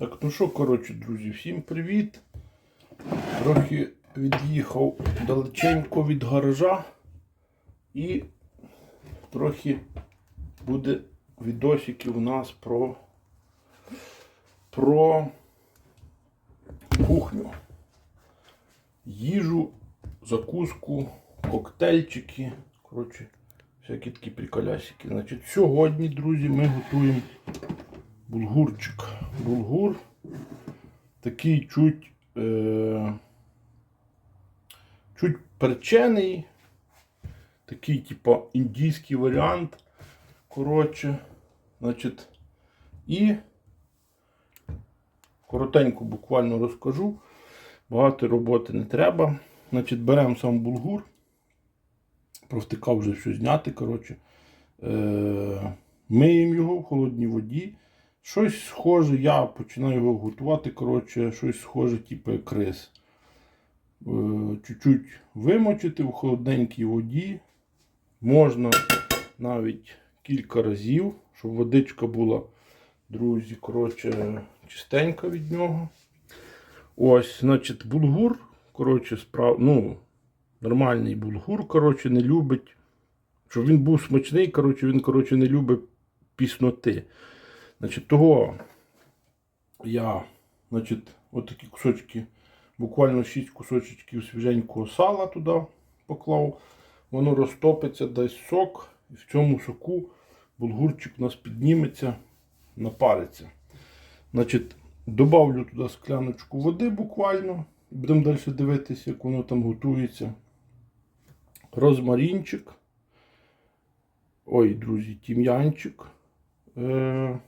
Так, ну що, коротше, друзі, всім привіт. Трохи від'їхав далеченько від гаража і трохи буде відосиків у нас про, про кухню. Їжу, закуску, коктейльчики. Коротше, всякі такі приколясики. Значить, сьогодні, друзі, ми готуємо булгурчик. Булгур такий чуть, е, чуть перчений, такий, типа, індійський варіант. Коротше, значить, і коротенько буквально розкажу. Багато роботи не треба. Значить, беремо сам булгур. Провтикав вже все зняти. коротше. Е, миємо його в холодній воді. Щось схоже, я починаю його готувати, коротше, щось схоже, типу як рис. Е, чуть-чуть вимочити в холодненькій воді. Можна навіть кілька разів, щоб водичка була, друзі, коротше, чистенька від нього. Ось, значить, булгур, коротше, справ... ну, нормальний булгур, коротше, не любить. Щоб він був смачний, коротше, він коротше, не любить пісноти. Значить, того я, значить, отакі кусочки, буквально 6 кусочків свіженького сала туди поклав. Воно розтопиться, дасть сок, і в цьому соку булгурчик у нас підніметься, напариться. Значить, добавлю туди скляночку води буквально. Будемо далі дивитися, як воно там готується. Розмарінчик. Ой, друзі, тім'янчик. Е,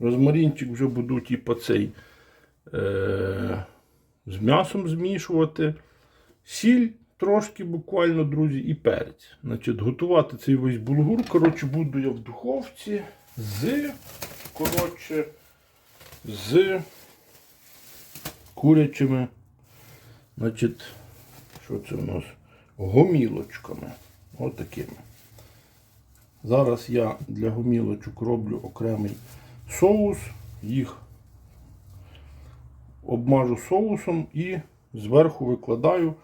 Розмарінчик вже буду, типу, цей е, з м'ясом змішувати. Сіль трошки буквально, друзі, і перець. Значить, готувати цей весь булгур. Коротше, буду я в духовці з, коротше, з курячими, значить, що це у нас? Гомілочками. Отакими. Зараз я для гомілочок роблю окремий соус, їх обмажу соусом і зверху викладаю,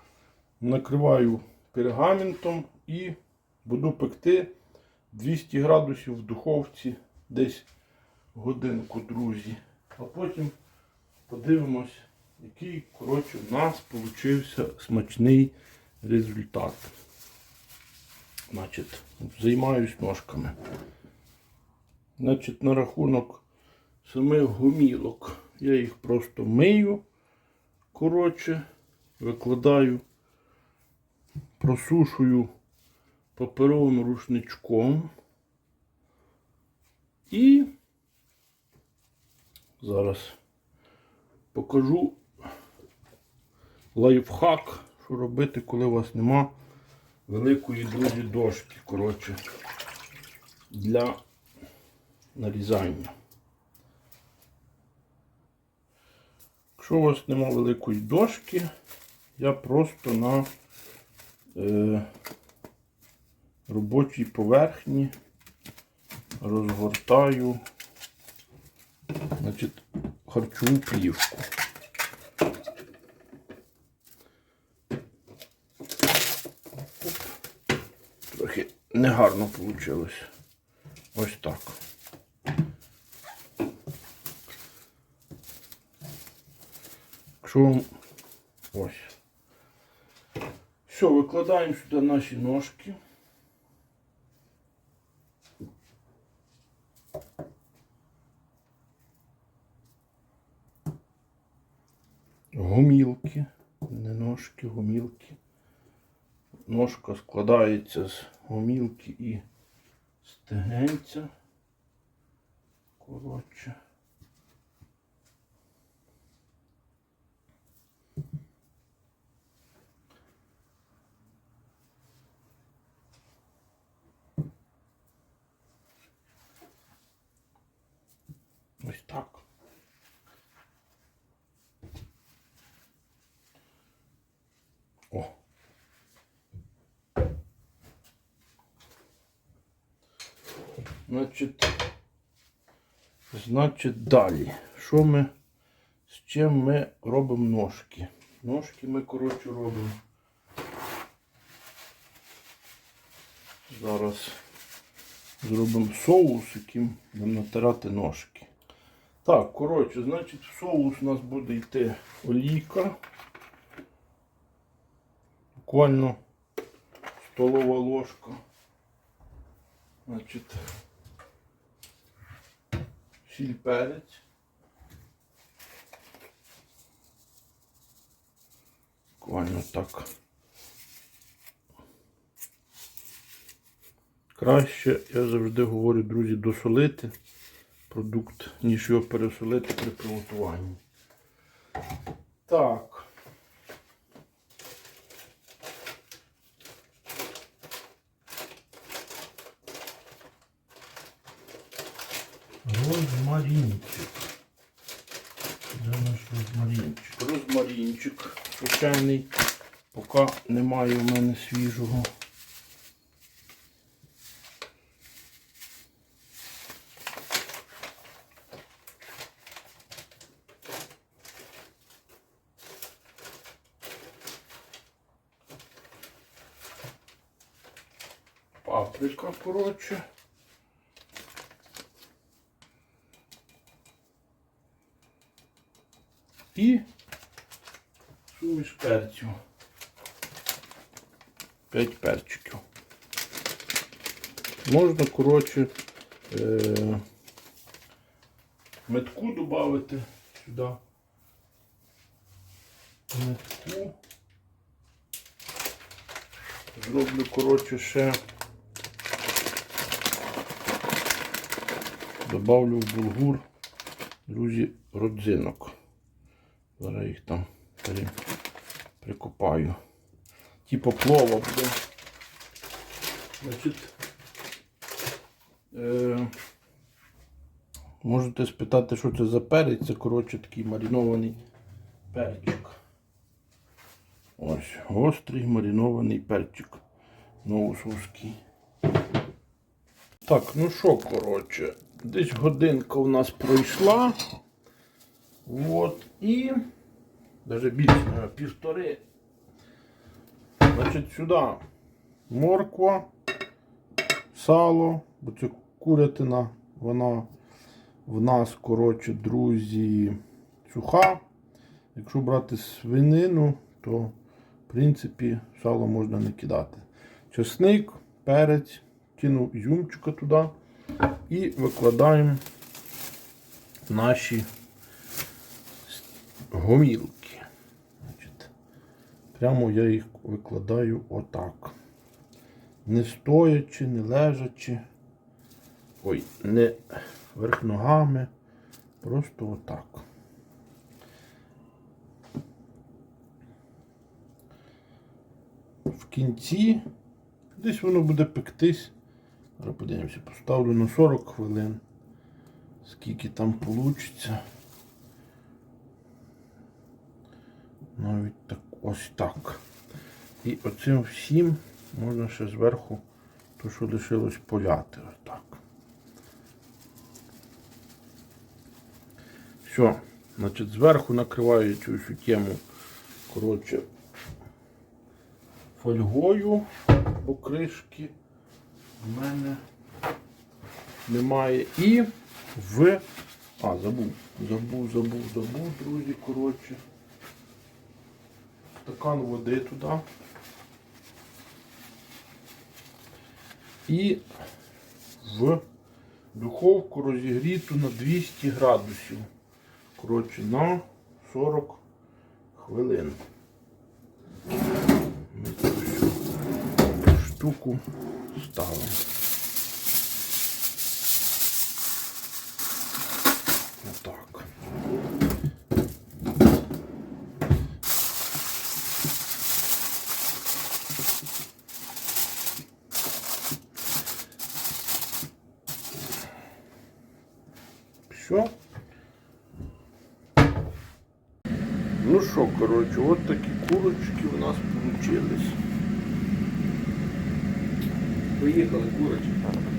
накриваю пергаментом і буду пекти 200 градусів в духовці десь годинку, друзі. А потім подивимось, який коротше, у нас вийшов смачний результат. Значить, займаюсь ножками. Значить, на рахунок самих гомілок. Я їх просто мию, коротше, викладаю, просушую паперовим рушничком. І зараз покажу лайфхак, що робити, коли у вас нема великої друзі дошки, коротше, для нарізання. Якщо у вас нема великої дошки, я просто на е, робочій поверхні розгортаю значить, харчову плівку. Трохи негарно вийшло. Ось так. Якщо ось. Все, викладаємо сюди наші ножки. Гомілки, не ножки, гомілки. Ножка складається з гомілки і стегенця. Коротше. так. О. Значить, значить, далі. Що ми, з чим ми робимо ножки? Ножки ми, коротше, робимо. Зараз зробимо соус, яким будемо натирати ножки. Так, коротше, значить, в соус у нас буде йти олійка. Буквально столова ложка. Значить, сіль перець. Буквально так. Краще, я завжди говорю, друзі, досолити продукт, ніж його пересолити при приготуванні. Так. Розмарінчик. Де наш розмарінчик? Розмарінчик звичайний. Поки немає в мене свіжого. Паприка, коротше. І суміш перцю. П'ять перчиків. Можна, коротше, е- метку додати сюди. Метку. Зроблю, коротше, ще. Добавлю в булгур, друзі, родзинок. Зараз їх там при- прикопаю. Типу плова буде. Значить, е, можете спитати, що це за перець. Це, коротше, такий маринований перчик. Ось, гострий маринований перчик. Новосузький. Так, ну що, коротше, десь годинка у нас пройшла. От, і навіть більше, півтори. Значить, сюди морква, сало, бо це курятина, вона в нас, коротше, друзі, суха. Якщо брати свинину, то в принципі сало можна не кидати. Чесник, перець, кинув ізюмчика туди і викладаємо наші гомілки. Прямо я їх викладаю отак. Не стоячи, не лежачи. Ой, не верх ногами. Просто отак. В кінці десь воно буде пектись. Зараз подивимося, поставлю на 40 хвилин. Скільки там вийде. Навіть так ось так. І оцим всім можна ще зверху то, що лишилось поляти. Отак. Все. Значить, зверху накриваю цю тему, коротше, фольгою, бо кришки в мене немає. І в... А, забув, забув, забув, забув, друзі, коротше. Стакан води туди. І в духовку розігріту на 200 градусів. Коротше, на 40 хвилин. Штуку ставимо. Отак. Все. Ну що, коротше, от такі курочки у нас получились. Поїхали, курочка.